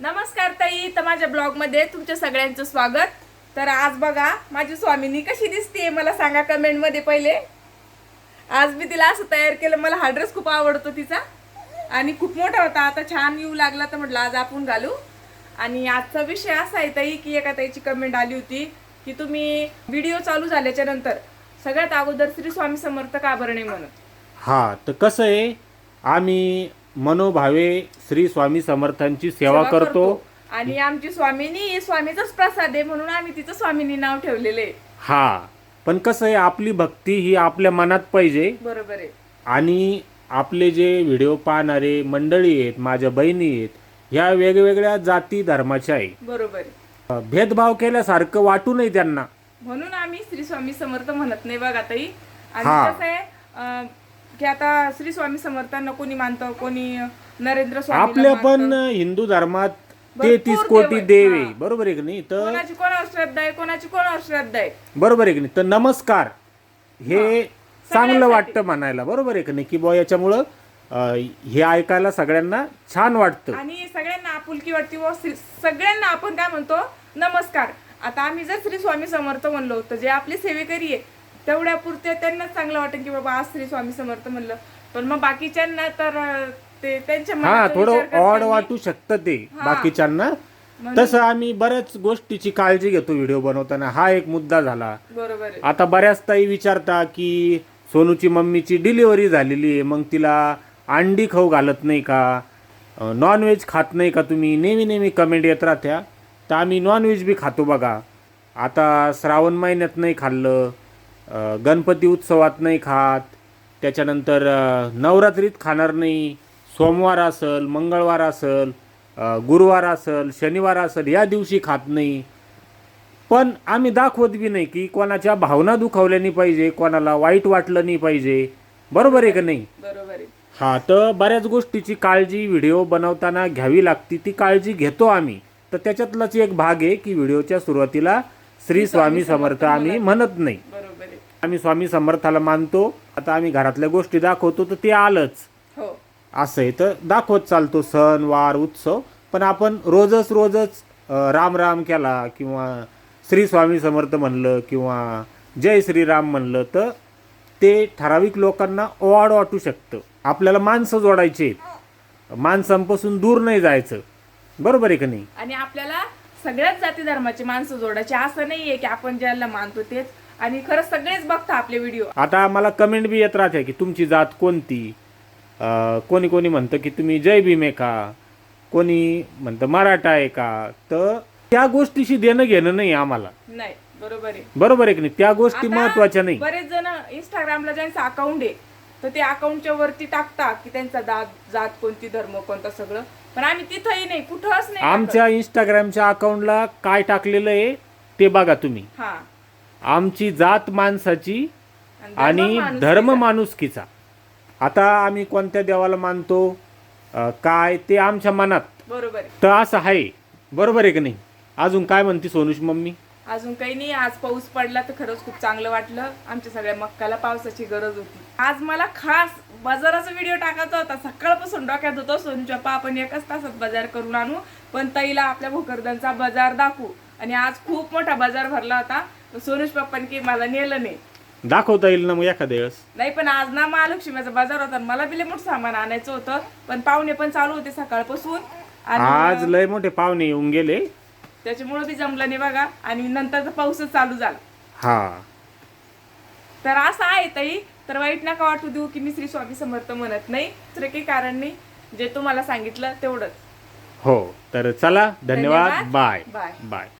नमस्कार ताई तर माझ्या ब्लॉगमध्ये तुमच्या सगळ्यांचं स्वागत. तर आज बघा माझी स्वामिनी कशी दिसते मला सांगा कमेंटमध्ये पहिले. आज मी तिला असं तयार केलं मला हा ड्रेस खूप आवडतो तिचा. आणि खूप मोठा होता आता छान येऊ लागला तर म्हटलं आज आपण घालू. आणि आजचा विषय असा आहे ताई की एका ताईची कमेंट आली होती की तुम्ही व्हिडिओ चालू झाल्याच्यानंतर सगळ्यात अगोदर श्री स्वामी समर्थ का बरं नाही म्हणून हा तर कसं आहे आम्ही मनोभावे श्री स्वामी समर्थांची सेवा करतो. आणि आमची स्वामिनी स्वामीचाच प्रसाद आहे म्हणून आम्ही तिचं स्वामिनी नाव ठेवलेलं हा पण कसं आहे आपली भक्ती ही आपल्या मनात पाहिजे. बरोबर आहे. आणि आपले जे व्हिडिओ पाहणारे मंडळी आहेत माझ्या बहिणी आहेत ह्या वेगवेगळ्या जाती धर्माच्या आहे बरोबर आहे. भेदभाव केल्यासारखं वाटू नये त्यांना. म्हणून आम्ही श्री स्वामी समर्थ म्हणत नाही बघा ताई. आणि हा. कसं आहे अं, की आता श्री स्वामी समर्थांना कोणी मानतं कोणी नरेंद्र स्वामी आपल्या पण हिंदू धर्मात भरपूर तेहतीस कोटी देव आहे. हा. बरोबर आहे की नाही? तर कोणाची कोणावर श्रद्धा आहे कोणाची कोणावर श्रद्धा आहे? बरोबर आहे की नाही? तर नमस्कार. हे चांगलं वाटतं म्हणायला. बरोबर आहे की नाही? की बुवा याच्यामुळं अं, हे ऐकायला सगळ्यांना छान वाटतं. आणि सगळ्यांना आपुलकी वाटते व श्री- सगळ्यांना आपण काय म्हणतो? नमस्कार. आता आम्ही जर श्री स्वामी समर्थ म्हणलो तर जे आपले सेवेकरी आहे तेवढ्या पुरते त्यांनाच चांगलं वाटेल की बाबा आज श्री स्वामी समर्थ म्हणलं. पण मग बाकीच्यांना तर ते त्यांच्या हा मनाचा थोडं करते ऑड वाटू शकतं ते बाकीच्यांना. तसं आम्ही बऱ्याच गोष्टीची काळजी घेतो व्हिडिओ बनवताना. हा एक मुद्दा झाला. बरोबर आहे. आता बऱ्याच ताई विचारता की सोनूची मम्मीची डिलिव्हरी झालेली आहे मग तिला अंडी खाऊ घालत नाही का? नॉनव्हेज खात नाही का तुम्ही? नेहमी नेहमी कमेंट येत राहत्या. तर आम्ही नॉनव्हेज बी खातो बघा. आता श्रावण महिन्यात नाही खाल्लं. गणपती उत्सवात नाही खात त्याच्यानंतर नवरात्रीत खाणार नाही. सोमवार असल मंगळवार असल गुरुवार असल शनिवार असल या दिवशी खात नाही. पण आम्ही दाखवत बी नाही की कोणाच्या भावना दुखावल्या नाही पाहिजे कोणाला वाईट वाटलं नाही पाहिजे. बरोबर आहे का नाही? बरोबर हा तर बऱ्याच गोष्टीची काळजी व्हिडिओ बनवताना घ्यावी लागती ती काळजी घेतो आम्ही. तर त्याच्यातलाच एक भाग आहे की व्हिडिओच्या सुरुवातीला श्री स्वामी समर्थ आम्ही म्हणत नाही. आम्ही स्वामी समर्थाला मानतो आता आम्ही घरातल्या गोष्टी दाखवतो तर ते आलंच. हो. असं आहे. तर दाखवत चालतो सण वार उत्सव. पण आपण रोजच रोजच राम राम केला किंवा श्री स्वामी समर्थ म्हणलं किंवा जय श्रीराम म्हणलं तर ते ठराविक लोकांना ओवाड वाटू शकतं. आपल्याला माणसं जोडायची माणसांपासून दूर नाही जायचं. बरोबर आहे का नाही? आणि आपल्याला सगळ्याच जाती धर्माचे माणसं जोडायचे. असं नाहीये की आपण ज्याला मानतो तेच. आणि खरंच सगळेच बघता आपले व्हिडिओ आता मला कमेंट बी येत राहते की तुमची जात कोणती? अं, कोणी कोणी म्हणतं की तुम्ही जय भीम आहे का? कोणी म्हणतं मराठा आहे का? तर त्या गोष्टीशी देणं घेणं नाही आम्हाला. नाही बरोबर आहे. बरोबर आहे की नाही? त्या गोष्टी आता महत्त्वाच्या नाही. बरेच जण इंस्टाग्रामला ज्यांचं अकाउंट आहे तर ते अकाउंटच्या वरती टाकतात की त्यांचा जात जात कोणती धर्म कोणता सगळं. पण आम्ही तिथंही नाही कुठंच नाही टाकत. आमच्या इंस्टाग्रामच्या अकाउंटला काय टाकलेलं आहे ते बघा तुम्ही. हा. आमची जात माणसाची आणि. धर्म माणुसकीचा. आता आम्ही कोणत्या देवाला मानतो? काय? ते आमच्या मनात. बरोबर तर असं आहे. बरोबर आहे की नाही? अजून काय म्हणते सोनुष मम्मी? अजून काही नाही. आज पाऊस पडला तर खरंच खूप चांगलं वाटलं. आमच्या सगळ्या मक्काला पावसाची गरज होती. आज मला खास बाजाराचा व्हिडिओ टाकायचा होता. सकाळपासून डोक्यात होतो सोनूच्या आपण एकच तासात बाजार करून आणू. पण ताईला आपल्या भोकरदनचा बाजार दाखवू. आणि आज खूप मोठा बाजार भरला होता. सोनूज पप्पांनी काही मला नेलं नाही. दाखवता येईल ना मग एखाद्या वेळेस? नाही पण आज ना महालक्ष्मीचा बाजार होता आणि मला बिले मोठं सामान आणायचं होतं पण पाहुणे पण चालू होते सकाळपासून आणि आज लय मोठे पाहुणे येऊन गेले. त्याच्यामुळे बी जमलं नाही बघा आणि नंतर तर पाऊसच चालू झाला. हा. तर असं आहे ताई तर वाईट नका वाटू देऊ की मी श्री स्वामी समर्थ म्हणत नाही. दुसरं काही कारण नाही जे तुम्हाला सांगितलं तेवढंच. हो तर चला धन्यवाद धन्यवाद. बाय. बाय. बाय.